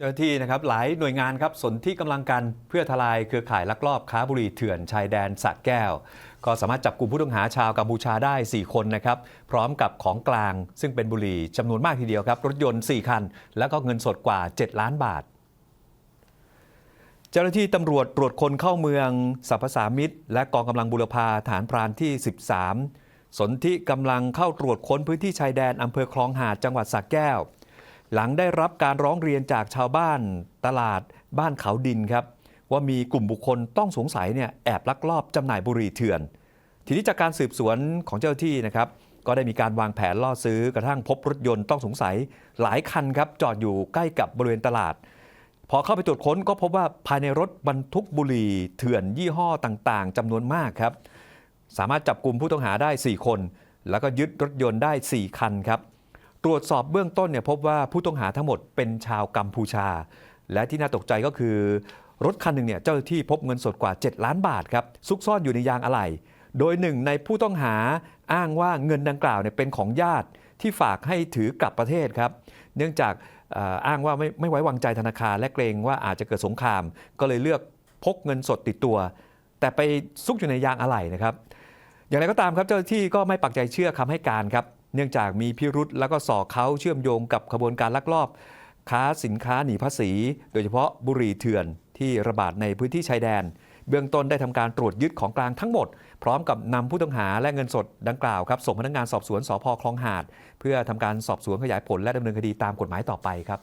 เจ้าหน้าที่นะครับหลายหน่วยงานครับสนที่กำลังกันเพื่อทลายเครือข่ายลักลอบค้าบุหรี่เถื่อนชายแดนสระแก้ว ก็สามารถจับกลุ่มผู้ต้องหาชาวกัมพูชาได้ 4 คนนะครับพร้อมกับของกลาง ซึ่งเป็นบุหรี่จำนวนมากทีเดียวครับ รถยนต์ 4 คัน แล้วก็เงินสดกว่า 7 ล้านบาท เจ้าหน้าที่ตำรวจตรวจคนเข้าเมืองสรรพสามิตร และกองกำลังบุรพาฐานพรานที่ 13 สนที่กำลังเข้าตรวจค้นพื้นที่ชายแดนอำเภอคลองหาดจังหวัดสระแก้ว หลังได้รับการร้องเรียนจากชาวบ้านตลาดบ้านเขาดินครับ ว่ามีกลุ่มบุคคลต้องสงสัยเนี่ยแอบลักลอบจำหน่ายบุหรี่เถื่อน ทีนี้จากการสืบสวนของเจ้าที่นะครับ ก็ได้มีการวางแผนล่อซื้อกระทั่งพบรถยนต์ต้องสงสัยหลายคันครับจอดอยู่ใกล้กับบริเวณตลาด พอเข้าไปตรวจค้นก็พบว่าภายในรถบรรทุกบุหรี่เถื่อนยี่ห้อต่างๆจำนวนมากครับ สามารถจับกลุ่มผู้ต้องหาได้ 4 คน แล้วก็ยึดรถยนต์ได้ 4 คันครับ ตรวจสอบเบื้องต้นเนี่ยพบว่าผู้ต้องหาทั้งหมดเป็นชาวกัมพูชา และที่น่าตกใจก็คือ รถคันหนึ่งเนี่ยเจ้าหน้าที่พบเงินสดกว่า 7 ล้านบาทครับซุกซ่อนอยู่ในยางอะไหล่โดยหนึ่งในผู้ต้องหาอ้างว่าเงินดังกล่าวเนี่ยเป็นของญาติที่ฝากให้ถือกลับประเทศครับ เนื่องจากอ้างว่าไม่ไม่ไว้วางใจธนาคารและเกรงว่าอาจจะเกิดสงคราม ก็เลยเลือกพกเงินสดติดตัว แต่ไปซุกอยู่ในยางอะไหล่นะครับ อย่างไรก็ตามครับเจ้าหน้าที่ก็ไม่ปักใจเชื่อคำให้การครับ เนื่องจากมีพิรุษแล้วก็สอกเขาเชื่อมโยงกับขบวนการลักลอบ ค้าสินค้าหนีภาษี โดยเฉพาะบุหรี่เถื่อนที่ระบาดในพื้นที่ชายแดน เบื้องต้นได้ทำการตรวจยึดของกลางทั้งหมด พร้อมกับนำผู้ต้องหาและเงินสดดังกล่าวครับส่งพนักงานสอบสวนสพคลองหาด เพื่อทำการสอบสวนขยายผลและดำเนินคดีตามกฎหมายต่อไปครับ